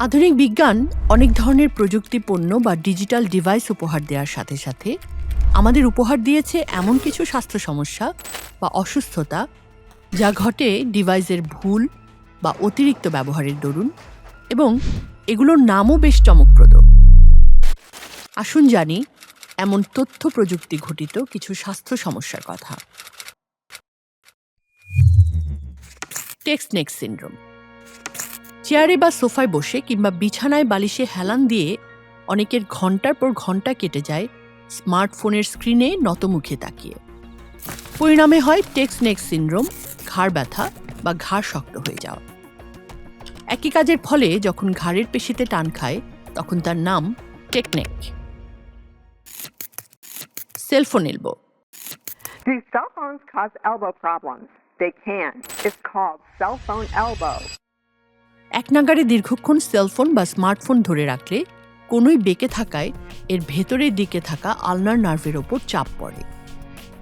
আধুনিক বিজ্ঞান অনেক ধরনের প্রযুক্তি পণ্য বা ডিজিটাল ডিভাইস উপহার দেওয়ার সাথে সাথে আমাদের উপহার দিয়েছে এমন কিছু স্বাস্থ্য সমস্যা বা অসুস্থতা যা ঘটে ডিভাইসের ভুল বা অতিরিক্ত ব্যবহারের দরুন এবং এগুলোর নামও বেশ চমকপ্রদ। আসুন জানি, এমন তথ্য প্রযুক্তি ঘটিত কিছু স্বাস্থ্য সমস্যার কথা। টেক্সনেক সিন্ড্রোম চেয়ারে বা সোফায় বসে কিংবা বিছানায় বালিশে হেলান দিয়ে অনেকের ঘণ্টার পর ঘণ্টা কেটে যায়, স্মার্টফোনের স্ক্রিনে নতমুখে তাকিয়ে পরিণামে হয় টেক্সনেক সিন্ড্রোম, ঘাড় ব্যথা বা ঘাড় শক্ত হয়ে যাওয়া একই কাজের ফলে যখন ঘাড়ের পেশিতে টান খায়, তখন তার নাম text neck cellphone elbow Do cell phones cause elbow problems? They can. It's called cell phone elbow. এক নাগারে দীর্ঘক্ষণ সেলফোন বা স্মার্টফোন ধরে রাখলে কোনোই বেঁকে থাকায় এর ভেতরের দিকে থাকা আলনার নার্ভের ওপর চাপ পড়ে।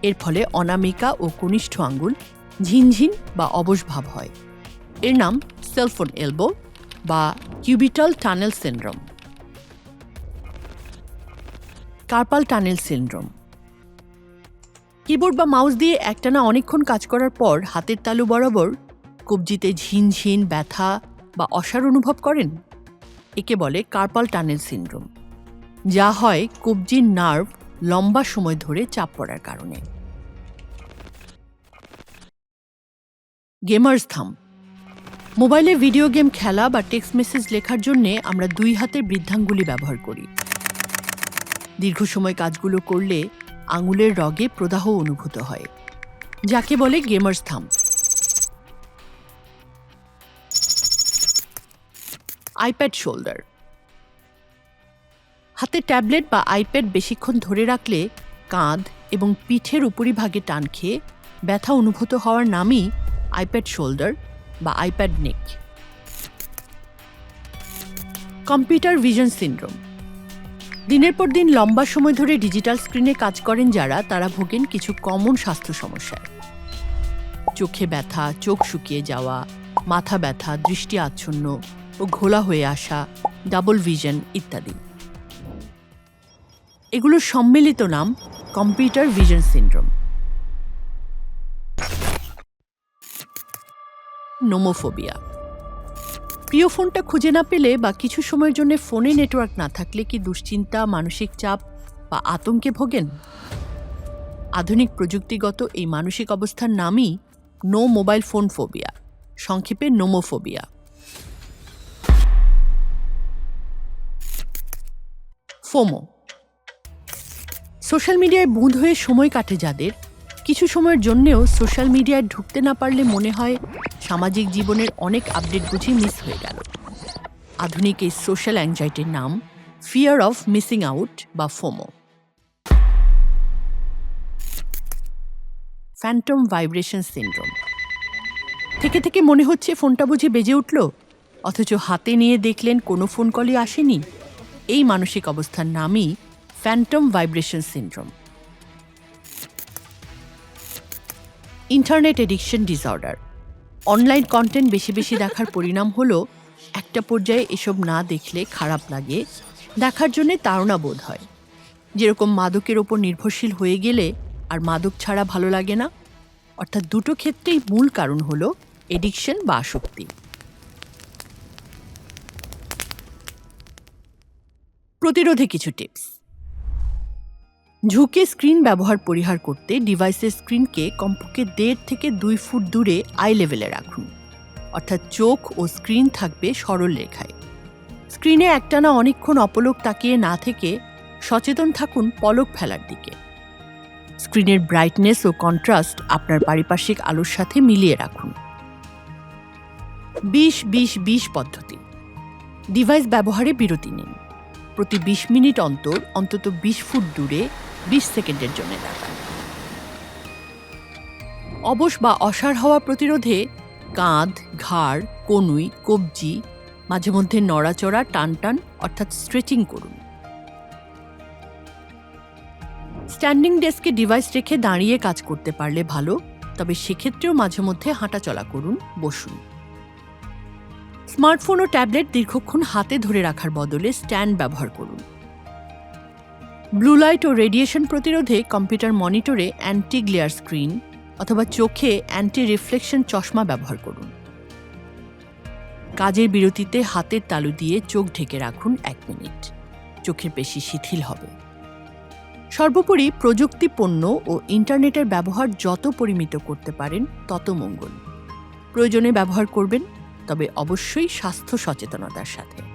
এর ফলে অনামিকা ও কনিষ্ঠ আঙ্গুল ঝিনঝিন বা অবশ ভাব হয়। এর নাম সেলফোন এলবো বা cubital tunnel syndrome. Carpal tunnel syndrome. Keyboard বা মাউস দিয়ে একটানা অনেকক্ষণ কাজ করার পর হাতের তালু বরাবর কবজিতে ঝিনঝিন, ব্যথা বা অসার অনুভব করেন? একে বলে কার্পাল টানেল সিন্ড্রোম। যা হয় কবজির নার্ভ লম্বা সময় ধরে চাপ পড়ার কারণে। গেমার্স, থাম। মোবাইলে ভিডিও গেম খেলা বা টেক্সট মেসেজ লেখার জন্যে আমরা দুই হাতের বৃদ্ধাঙ্গুলি ব্যবহার করি। দীর্ঘ সময় কাজগুলো করলে আঙুলের রগে প্রদাহ অনুভূত হয়, যাকে বলে গেমার্স, থাম। আইপ্যাড শোল্ডার হাতে ট্যাবলেট বা আইপ্যাড বেশিক্ষণ ধরে রাখলে কাঁধ এবং পিঠের উপরিভাগে টান খেয়ে ব্যথা অনুভূত হওয়ার নামই আইপ্যাড শোল্ডার বা iPad neck computer vision syndrome দিনের পর দিন লম্বা সময় ধরে ডিজিটাল স্ক্রিনে কাজ করেন যারা, তারা ভোগেন কিছু কমন স্বাস্থ্য সমস্যায়। চোখে ব্যথা, চোখ শুকিয়ে যাওয়া, মাথা ব্যথা, দৃষ্টি আচ্ছন্ন ও ঘোলা হয়ে আসা ডাবল ভিশন ইত্যাদি। এগুলোর সম্মিলিত নাম কম্পিউটার ভিশন সিনড্রোম নোমোফোবিয়া প্রিয় ফোনটা খুঁজে না পেলে বা কিছু সময়ের জন্য ফোনে নেটওয়ার্ক না থাকলে কি দুশ্চিন্তা, মানসিক চাপ বা আতঙ্কে ভোগেন? আধুনিক প্রযুক্তিগত এই মানসিক অবস্থার নামই নো মোবাইল ফোন ফোবিয়া সংক্ষেপে নোমোফোবিয়া ফোমো। সোশ্যাল মিডিয়ায় বুঁদ হয়ে সময় কাটে যাদের। কিছু সময়ের জন্যেও সোশ্যাল মিডিয়ায় ঢুকতে না পারলে মনে হয় সামাজিক জীবনের অনেক আপডেট বুঝি মিস হয়ে গেল। আধুনিক এই সোশ্যাল অ্যাংজাইটির নাম, ফিয়ার অফ মিসিং আউট বা ফোমো। Phantom vibration syndrome. থেকে থেকে মনে হচ্ছে ফোনটা বুঝে বেজে উঠল? অথচ হাতে নিয়ে দেখলেন কোনো ফোন কলই আসেনি। এই মানসিক অবস্থার নামই phantom vibration syndrome. Internet addiction disorder. Online content বেশি বেশি দেখার পরিণাম হলো, একটা পর্যায়ে এসব না দেখলে খারাপ লাগে, দেখার জন্যে তাড়না বোধ হয়। যেরকম মাদকের ওপর নির্ভরশীল হয়ে গেলে আর মাদক ছাড়া ভালো লাগে না, অর্থাৎ দুটো ক্ষেত্রেই মূল কারণ হলো এডিকশন বা আসক্তি। প্রতিরোধে কিছু টিপস। ঝুঁকে স্ক্রিন ব্যবহার পরিহার করতে ডিভাইসের স্ক্রিনকে কমপক্ষে দেড় থেকে দুই ফুট দূরে আই লেভেলে রাখুন। অর্থাৎ চোখ ও স্ক্রিন থাকবে সরল রেখায়। স্ক্রিনে একটানা অনেকক্ষণ অপলক তাকিয়ে না থেকে সচেতন থাকুন পলক ফেলার দিকে। স্ক্রিনের ব্রাইটনেস ও কন্ট্রাস্ট আপনার পারিপার্শ্বিক আলোর সাথে মিলিয়ে রাখুন। বিশ বিশ বিশ পদ্ধতি। ডিভাইস ব্যবহারে বিরতি নিন। প্রতি বিশ মিনিট অন্তর, অন্তত বিশ ফুট দূরে বিশ সেকেন্ডের জন্য রাখান অবশ বা অসার হওয়া প্রতিরোধে কাঁধ, ঘাড়, কনুই, কবজি, মাঝে মধ্যে নড়াচড়া টান টান অর্থাৎ স্ট্রেচিং করুন। স্ট্যান্ডিং ডেস্কে ডিভাইস রেখে দাঁড়িয়ে কাজ করতে পারলে ভালো, তবে সেক্ষেত্রেও মাঝে মধ্যে হাঁটাচলা করুন, বসুন। স্মার্টফোন ও ট্যাবলেট দীর্ঘক্ষণ হাতে ধরে রাখার বদলে স্ট্যান্ড ব্যবহার করুন। ব্লু লাইট ও রেডিয়েশন প্রতিরোধে কম্পিউটার মনিটরে অ্যান্টি গ্লেয়ার স্ক্রিন অথবা চোখে অ্যান্টি রিফ্লেকশন চশমা ব্যবহার করুন। কাজের বিরতিতে হাতের তালু দিয়ে চোখ ঢেকে রাখুন এক মিনিট। চোখের পেশি শিথিল হবে। সর্বোপরি প্রযুক্তি পণ্য ও ইন্টারনেটের ব্যবহার যত পরিমিত করতে পারেন, তত মঙ্গল। প্রয়োজনে ব্যবহার করবেন তবে অবশ্যই স্বাস্থ্য সচেতনতার সাথে।